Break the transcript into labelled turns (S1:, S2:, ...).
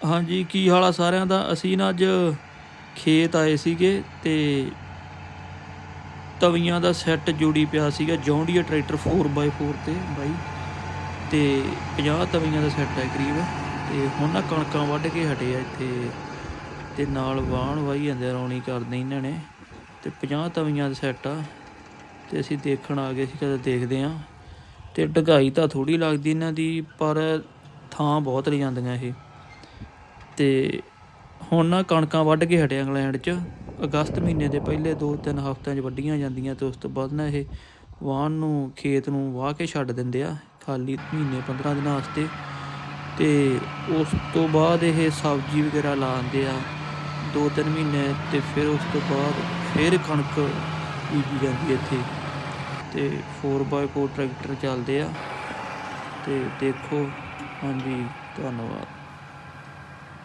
S1: ਹਾਂਜੀ, ਕੀ ਹਾਲ ਆ ਸਾਰਿਆਂ ਦਾ? ਅਸੀਂ ਨਾ ਅੱਜ ਖੇਤ ਆਏ ਸੀਗੇ ਤੇ ਤਵੀਆਂ ਦਾ ਸੈੱਟ ਜੋੜੀ ਪਿਆ ਸੀਗਾ, ਜੌਂਡੀਆ ਟਰੈਕਟਰ 4x4 ਤੇ ਬਾਈ। ਤੇ 50 ਤਵੀਆਂ ਦਾ ਸੈੱਟ ਹੈ ਕਰੀਬ, ਤੇ ਹੁਣ ਨਾ ਕਣਕਾਂ ਵੱਢ ਕੇ ਹਟੇ ਆ ਇੱਥੇ। ਤੇ ਨਾਲ ਵਾਹਣ ਵਾਹੀ ਜਾਂਦੇ ਰੌਣੀ ਕਰਦੇ ਇਹਨਾਂ ਨੇ। ਤੇ 50 ਤਵੀਆਂ ਦਾ ਸੈੱਟ ਆ, ਤੇ ਅਸੀਂ ਦੇਖਣ ਆ ਗਏ ਸੀ, ਕਦੇ ਦੇਖਦੇ ਆ ਤੇ ਢਗਾਈ ਤਾਂ ਥੋੜੀ ਲੱਗਦੀ ਇਹਨਾਂ ਦੀ, ਪਰ ਥਾਂ ਬਹੁਤ ਲੈ ਜਾਂਦੀਆਂ ਇਹ। ਤੇ ਹੁਣ ਨਾ ਕਣਕਾਂ ਵੱਢ ਕੇ ਹਟਿਆ ਇੰਗਲੈਂਡ 'ਚ। ਅਗਸਤ ਮਹੀਨੇ ਦੇ ਪਹਿਲੇ 2-3 ਹਫ਼ਤਿਆਂ 'ਚ ਵੱਢੀਆਂ ਜਾਂਦੀਆਂ ਤੇ ਉਸ ਤੋਂ ਬਾਅਦ ਨਾ ਇਹ ਵਾਹਣ ਨੂੰ, ਖੇਤ ਨੂੰ ਵਾਹ ਕੇ ਛੱਡ ਦਿੰਦੇ ਆ, ਖਾਲੀ ਮਹੀਨੇ 15 ਦਿਨਾਂ ਵਾਸਤੇ। ਤੇ ਉਸ ਤੋਂ ਬਾਅਦ ਇਹ ਸਬਜ਼ੀ ਵਗੈਰਾ ਲਾਉਂਦੇ ਆ 2-3 ਮਹੀਨੇ ਤੇ ਫਿਰ ਉਸ ਤੋਂ ਬਾਅਦ ਫਿਰ ਕਣਕ ਬੀਜੀ ਜਾਂਦੀ ਹੈ ਇੱਥੇ। ਤੇ 4x4 ਟਰੈਕਟਰ ਚੱਲਦੇ ਆ। ਤੇ ਦੇਖੋ, ਹਾਂਜੀ, ਧੰਨਵਾਦ।